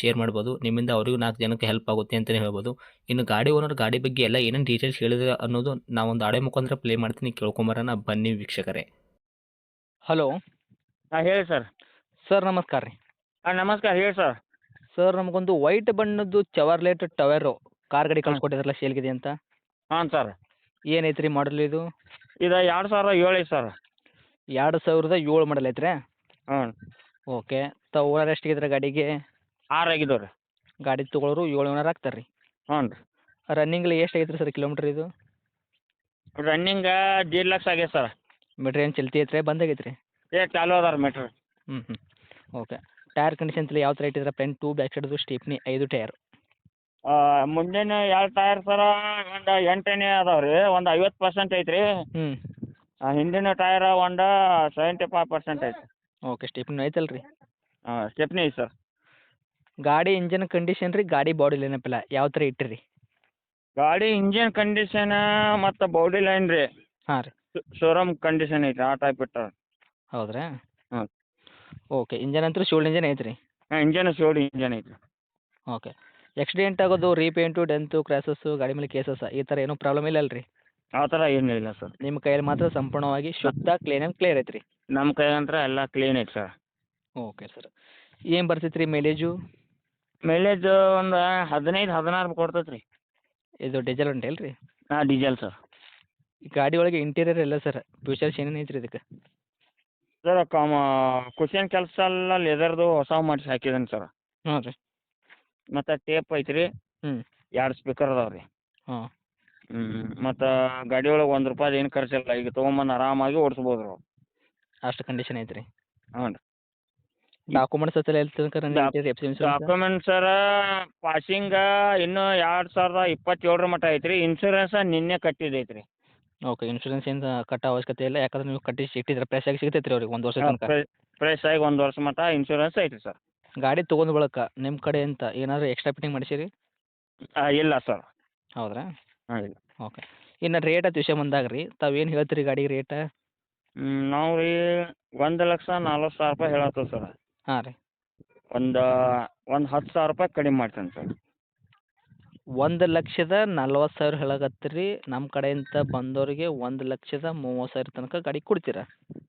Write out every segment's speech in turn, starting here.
Share ಮಾಡ್ಬೋದು. ನಿಮ್ಮಿಂದ ಅವರಿಗೂ ನಾಲ್ಕು ಜನಕ್ಕೆ ಹೆಲ್ಪ್ ಆಗುತ್ತೆ ಅಂತಲೇ ಹೇಳ್ಬೋದು. ಇನ್ನು ಗಾಡಿ ಓನರ್ ಗಾಡಿ ಬಗ್ಗೆ ಎಲ್ಲ ಏನೇನು ಡೀಟೇಲ್ಸ್ ಹೇಳಿದ್ರೆ ಅನ್ನೋದು ನಾವೊಂದು ಆಡೆ ಮುಖಾಂತರ ಪ್ಲೇ ಮಾಡ್ತೀನಿ. ಕೇಳ್ಕೊಂಬರೋಣ. ಬನ್ನಿ ವೀಕ್ಷಕರೇ. ಹಲೋ ಹಾಂ ಹೇಳಿ ಸರ್ ಸರ್ ನಮಸ್ಕಾರ ರೀ. ಹಾಂ ನಮಸ್ಕಾರ. ಹೇಳಿ ಸರ್ ಸರ್ ನಮಗೊಂದು ವೈಟ್ ಬಣ್ಣದ್ದು ಚವರ್ಲೇಟ್ ಟವೆರೋ ಕಾರ್ ಗಾಡಿ ಕಳ್ಸ್ಕೊಟ್ಟಿದ್ರಲ್ಲ ಶೇಲ್ಗಿದೆ ಅಂತ? ಹಾಂ ಸರ್ ಏನೈತೆ ರೀ ಮಾಡಲ್ ಇದು? ಇದು ಎರಡು ಸಾವಿರ ಏಳು ಐತೆ ಸರ್ ಎರಡು ಸಾವಿರದ ಏಳು ಮಾಡಲ್ ಐತ್ರಿ? ಹಾಂ. ಓಕೆ ತ ಓನರ್ ಎಷ್ಟಿದ್ರೆ ಗಾಡಿಗೆ? ಆರು ಆಗಿದ್ದಾವೆ ರೀ ಗಾಡಿ ತೊಗೊಳೋರು ಏಳು ಏನಾರು ಆಗ್ತಾರೆ ರೀ ಹ್ಞೂ ರೀ. ರನ್ನಿಂಗ್ಲಿ ಎಷ್ಟು ಐತ್ರಿ ಸರ್ ಕಿಲೋಮೀಟ್ರ್ ಇದು? ರನ್ನಿಂಗ ದೀಡ್ ಲಕ್ಷ ಆಗ್ಯದ ಸರ್. ಮೀಟ್ರ್ ಏನು ಚಲ್ತಿ ಐತ್ರಿ ಬಂದಾಗೈತ್ರಿ ಏ ಚಾಲು ಅದಾರ ಮೀಟ್ರ್ ಹ್ಞೂ ಹ್ಞೂ ಓಕೆ ಟೈರ್ ಕಂಡೀಷನ್ ತಲೆ ಯಾವ ಥರ ಇಟ್ಟಿದ್ರೆ? ಫ್ರಂಟ್ ಟೂ ಬ್ಯಾಕ್ ಸೈಡ್ದು ಸ್ಟೀಪ್ನಿ ಐದು ಟೈರ್ ಮುಂದಿನ ಎರಡು ಟೈರ್ ಸರ ಒಂದು ಎಂಟನೇ ಅದಾವೆ ರೀ ಒಂದು ಐವತ್ತು ಪರ್ಸೆಂಟ್ ಐತೆ ರೀ ಹ್ಞೂ ಹಿಂದಿನ ಟೈರ್ ಒಂದು ಸೆವೆಂಟಿ ಫೈವ್ ಪರ್ಸೆಂಟ್ ಐತೆ ಓಕೆ ಸ್ಟೀಪ್ನಿ ಐತಲ್ಲ ರೀ ಹಾಂ ಸ್ಟೆಪ್ನಿ ಐತೆ ಸರ್. ಗಾಡಿ ಇಂಜಿನ್ ಕಂಡೀಷನ್ ರೀ ಗಾಡಿ ಬಾಡಿ ನೆನಪಿಲ್ಲ ಯಾವ ಥರ ಇಟ್ಟಿರಿ? ಗಾಡಿ ಇಂಜಿನ್ ಕಂಡೀಷನ್ ಮತ್ತು ಬಾಡಿ ಲೈನ್ ರೀ. ಹಾಂ ರೀ. ಶೋರೂಮ್ ಕಂಡೀಷನ್ ಐತೆ ಆ ಟೈಪ್ ಇಟ್ಟಾರ. ಹೌದ್ರಾ? ಹ್ಞೂ. ಓಕೆ ಇಂಜನ್ ಅಂತೂ ಶೋಲ್ಡ್ ಇಂಜನ್ ಐತ್ರಿ? ಹಾಂ ಇಂಜನ್ ಶೋಡಿ ಇಂಜನ್ ಐತೆ ಓಕೆ. ಆಕ್ಸಿಡೆಂಟ್ ಆಗೋದು ರೀಪೇಂಟು ಡೆಂತು ಕ್ರಾಸಸ್ಸು ಗಾಡಿ ಮೇಲೆ ಕೇಸಸ್ ಈ ಥರ ಏನೂ ಪ್ರಾಬ್ಲಮ್ ಇಲ್ಲ ಅಲ್ರಿ? ಆ ಥರ ಏನೂ ಇಲ್ಲ ಸರ್. ನಿಮ್ಮ ಕೈಯಲ್ಲಿ ಮಾತ್ರ ಸಂಪೂರ್ಣವಾಗಿ ಶುದ್ಧ ಕ್ಲೀನ್ ಆ್ಯಂಡ್ ಕ್ಲಿಯರ್ ಐತ್ರಿ? ನಮ್ಮ ಕೈಗಂತ್ರ ಎಲ್ಲ ಕ್ಲೀನ್ ಐತೆ ಸರ್. Okay sir. ಏನು ಬರ್ತೈತೆ ರೀ ಮೈಲೇಜು ಮೈಲೇಜ್ ಒಂದು ಹದಿನೈದು ಹದಿನಾರು ಕೊಡ್ತೈತೆ ರೀ ಇದು ಡೀಸೆಲ್ ಉಂಟಲ್ಲ ಇಲ್ರಿ ಹಾಂ ಡೀಸೆಲ್ ಸರ್ ಈ ಗಾಡಿ ಒಳಗೆ ಇಂಟೀರಿಯರ್ ಎಲ್ಲ ಸರ್ ಫ್ಯೂಚರ್ಸ್ ಏನೇನು ಐತ್ರಿ ಇದಕ್ಕೆ? ಸರ್ ಕಾಮ ಕುಶನ್ ಕೆಲಸ ಎಲ್ಲ ಲೆದರ್ದು ಹೊಸ ಮಾಡಿಸಿ ಹಾಕಿದ್ದೀನಿ ಸರ್ ಹ್ಞೂ ರೀ. ಮತ್ತು ಟೇಪ್ ಐತ್ರಿ. ರೀ ಹ್ಮ್. ಎರಡು ಸ್ಪೀಕರ್ ಅದಾವೆ ರೀ. ಹಾಂ. ಹ್ಞೂ ಮತ್ತು ಗಾಡಿ ಒಳಗೆ ಒಂದು ರೂಪಾಯಿ ಏನು ಖರ್ಚಿಲ್ಲ ಈಗ ತೊಗೊಂಬಂದು ಆರಾಮಾಗಿ ಓಡಿಸ್ಬೋದು. ರೀ ಅಷ್ಟು ಕಂಡೀಷನ್ ಐತ್ರಿ. ಹ್ಞೂ ರೀ. ಡಾಕ್ಯುಮೆಂಟ್ಸ್ ಹತ್ತಿರ ಎಲ್ಲಿ ತನಕ ಡಾಕ್ಯುಮೆಂಟ್ ಸರ ಪಾಸಿಂಗ ಇನ್ನೂ ಎರಡು ಸಾವಿರದ ಇಪ್ಪತ್ತೇಳರ ಮಟ್ಟ ಐತ್ರಿ. ಇನ್ಶೂರೆನ್ಸ್ ನಿನ್ನೆ ಕಟ್ಟಿದೈತ್ರಿ. ಓಕೆ ಇನ್ಶೂರೆನ್ಸ್ ಏನು ಕಟ್ಟ ಅವಶ್ಯಕತೆ ಇಲ್ಲ. ಯಾಕಂದ್ರೆ ನೀವು ಕಟ್ಟಿ ಇಟ್ಟಿದ್ರೆ ಫ್ರೆಶ್ ಆಗಿ ಸಿಗ್ತೈತೆ ರೀ ಅವ್ರಿಗೆ ಒಂದು ವರ್ಷ ತನಕ. ಫ್ರೆಶ್ ಆಗಿ ಒಂದು ವರ್ಷ ಮಟ್ಟ ಇನ್ಶೂರೆನ್ಸ್ ಐತ್ರಿ ಸರ್ ಗಾಡಿ ತೊಗೊಂಡ್ ಬಳಕ ನಿಮ್ಮ ಕಡೆ ಅಂತ ಏನಾದ್ರು ಎಕ್ಸ್ಟ್ರಾ ಫಿಟ್ಟಿಂಗ್ ಮಾಡಿಸಿರಿ? ಇಲ್ಲ ಸರ್ ಹೌದ್ರಾ? ಹಾಂ ಇಲ್ಲ. ಓಕೆ ಇನ್ನು ರೇಟ್ ಅಂತ ವಿಷಯ ಬಂದಾಗ ರೀ ತಾವು ಏನು ಹೇಳ್ತೀರಿ ಗಾಡಿ ರೇಟ್ ನಾವು ರೀ ಒಂದು ಲಕ್ಷ ನಲ್ವತ್ತು ಸಾವಿರ ರೂಪಾಯಿ ಹೇಳತ್ತೇವೆ ಸರ್ ಹಾಂ ರೀ. ಒಂದು ಒಂದು ಹತ್ತು ಸಾವಿರ ರೂಪಾಯಿ ಕಡಿಮೆ ಮಾಡ್ತೇನೆ ಸರ್. ಒಂದು ಲಕ್ಷದ ನಲ್ವತ್ತು ಸಾವಿರ ಹೇಳಕತ್ತೀರಿ. ನಮ್ಮ ಕಡೆಯಿಂದ ಬಂದವರಿಗೆ ಒಂದು ಲಕ್ಷದ ಮೂವತ್ತು ಸಾವಿರ ತನಕ ಗಾಡಿ ಕೊಡ್ತೀರಾ?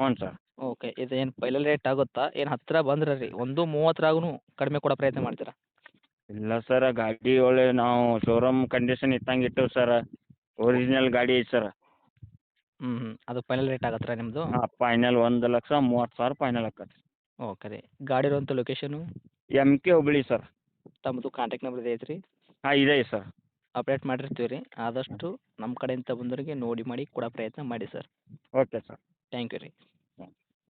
ಹ್ಞೂ ಸರ್. ಓಕೆ ಇದು ಏನು ಫೈನಲ್ ರೇಟ್ ಆಗುತ್ತಾ? ಏನು ಹತ್ತಿರ ಬಂದ್ರೆ ರೀ? ಒಂದು ಮೂವತ್ತರಾಗೂ ಕಡಿಮೆ ಕೊಡೋ ಪ್ರಯತ್ನ ಮಾಡ್ತೀರಾ? ಇಲ್ಲ ಸರ್ ಗಾಡಿ ಒಳ್ಳೆ ನಾವು ಶೋರೂಮ್ ಕಂಡೀಷನ್ ಇತ್ತಂಗೆ ಇಟ್ಟೇವೆ ಸರ್. ಒರಿಜಿನಲ್ ಗಾಡಿ ಐತೆ ಸರ್. ಹ್ಞೂ ಹ್ಞೂ ಅದು ಫೈನಲ್ ರೇಟ್ ಆಗತ್ತಾ ನಿಮ್ಮದು ಹಾಂ ಫೈನಲ್ ಒಂದು ಲಕ್ಷ ಮೂವತ್ತು ಸಾವಿರ ಫೈನಲ್ ಆಕತ್ತೆ ಓಕೆ ರೀ ಗಾಡಿ ಇರುವಂಥ location M K Hubli sir ತಮ್ಮದು ಕಾಂಟ್ಯಾಕ್ಟ್ ನಂಬರ್ ಇದೆ ಐತ್ರಿ? ಹಾಂ ಇದೆ ಸರ್ ಅಪ್ಡೇಟ್ ಮಾಡಿರ್ತೀವಿ ರೀ ಆದಷ್ಟು ನಮ್ಮ ಕಡೆಯಿಂದ ಬಂದವರಿಗೆ ನೋಡಿ ಮಾಡಿ ಕೊಡೋ ಪ್ರಯತ್ನ ಮಾಡಿ sir okay sir thank you ರೀ.